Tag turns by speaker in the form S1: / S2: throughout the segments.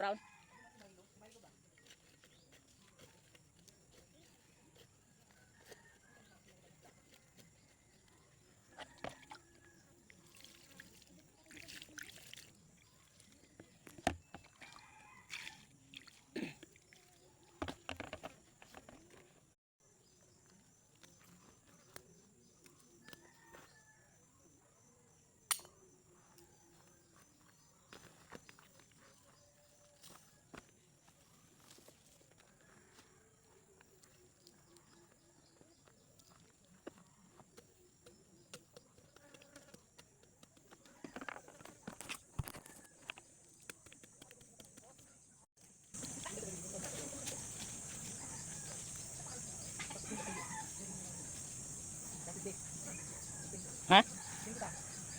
S1: brown.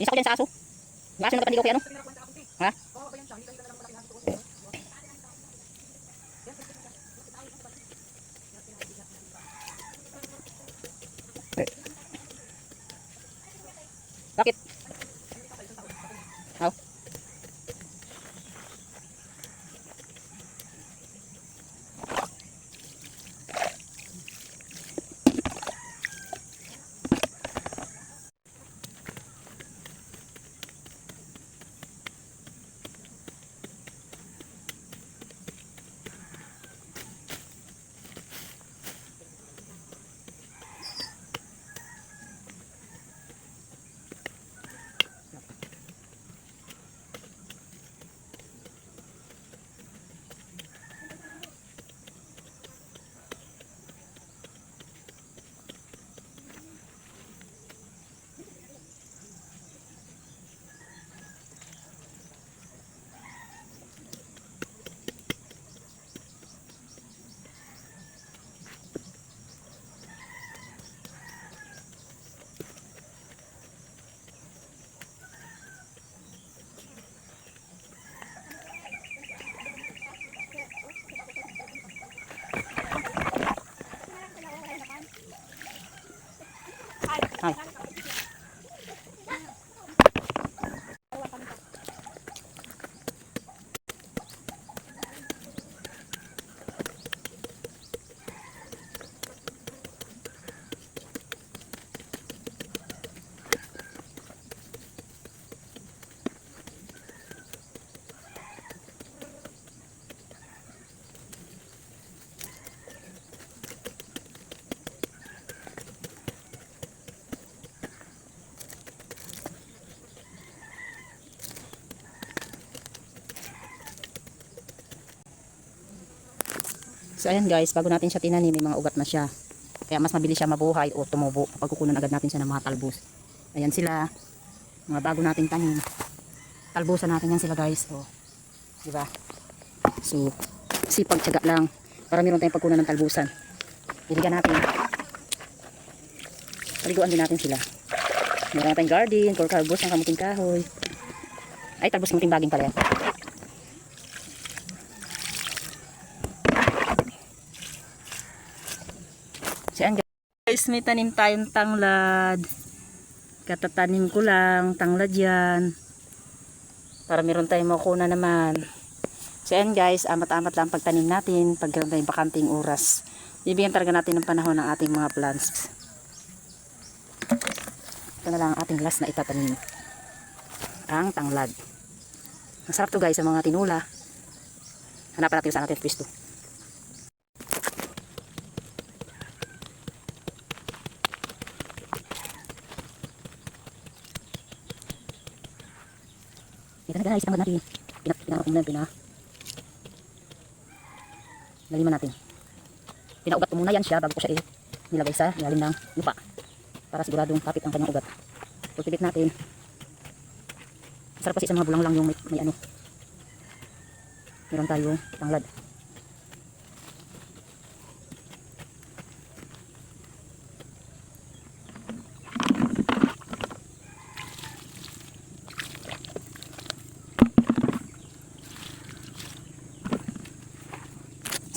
S1: Isa ko dyan sa aso. Yung aso na kapandigaw kay ano? Ha? Bakit? Ay. So ayan guys, bago natin siya tinanim, may mga ugat na siya. Kaya mas mabilis siya mabuhay o tumubo kapag kukunan agad natin siya ng mga talbos. Ayan sila, mga bago nating tanim. Talbusan natin yan sila guys. O, di ba? So, sipag tiyaga lang para meron tayong pagkunan ng talbusan. Biligan natin. Paliguan din natin sila. Meron tayong garden, for talbos ng kamuting kahoy. Ay, talbos kamuting baging pala yan. So, ayan guys, may tanim tayong tanglad. Katatanim ko lang, tanglad yan. Para meron tayong makuna naman. So, ayan guys, amat-amat lang pagtanim natin pag meron tayong bakanting oras. Bibigyan talaga natin ng panahon ng ating mga plants. Ito na lang ang ating last na itatanim. Ang tanglad. Ang sarap to guys sa mga tinula. Hanapan natin sa ating pwesto. Ito na guys, tanggad natin. Pinakak muna, pina. Laliman natin. Pinaugat ko muna yan siya bago ko siya eh, nilagay sa ilalim ng lupa. Para siguradong kapit ang kanyang ugat. Kultivate natin. Sarap kasi sa mga bulang lang yung may, may ano. Meron tayong tanglad.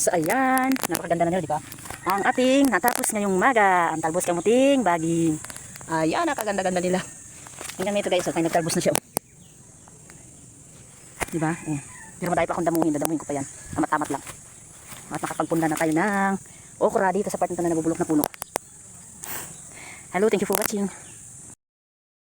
S1: So ayan, napakaganda na nila, di ba? Ang ating natapos ngayong umaga, ang talbos kamuting baging. Ayan, nakaganda-ganda nila. Tingnan mo ito guys, so, may nagtalbos na siya. oh. Di ba? Oh. Pero madami pa akong damuhin, dadamuhin ko pa yan. Amat-amat lang. At nakapagpunda na tayo ng okra dito sa part nito na nabubulok na puno. Hello, thank you for watching.